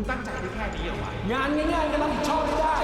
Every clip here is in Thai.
มึงตั้งใจได้แค่นี้เหรอวะงานง่ายๆก็รับผิดชอบไม่ได้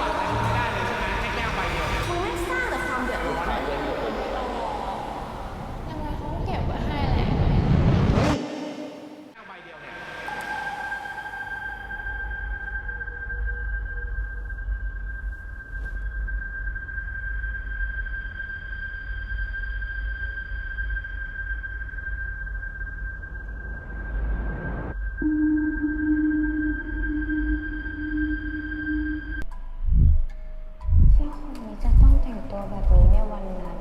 ที่คนนี้จะต้องแต่งตัวแบบนี้ในวันนั้น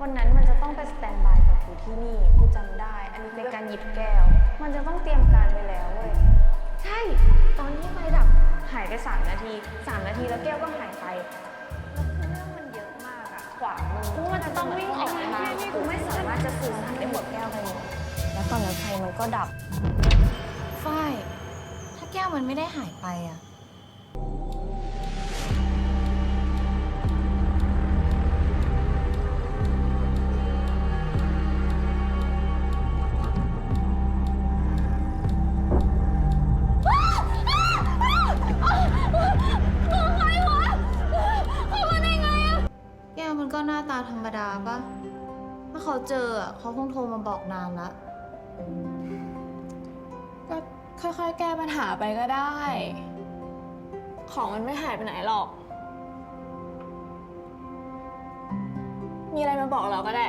วันนั้นมันจะต้องไปสแตนบายกับกูที่นี่ กูจำได้ อันนี้เป็นการหยิบแก้ว มันจะต้องเตรียมการไว้แล้วเว้ย ใช่ ตอนที่ไฟดับหายไป3นาที3นาทีแล้วแก้วก็หายไป แล้วคือเรื่องมันเยอะมากอะขวางมือกูมันจะต้องวิ่งออกมากูไม่สามารถจะสื่อสารได้หมดแก้วไปหมดแล้วตอนนั้นไฟมันก็ดับ ฝ้าย ถ้าแก้วมันไม่ได้หายไปอะ ก็หน้าตาธรรมดาปะถ้าเขาเจออะเขาคงโทรมาบอกนานละก็ค่อยๆ แก้ปัญหาไปก็ได้ ของมันไม่หายไปไหนหรอก มีอะไรมาบอกเราก็ได้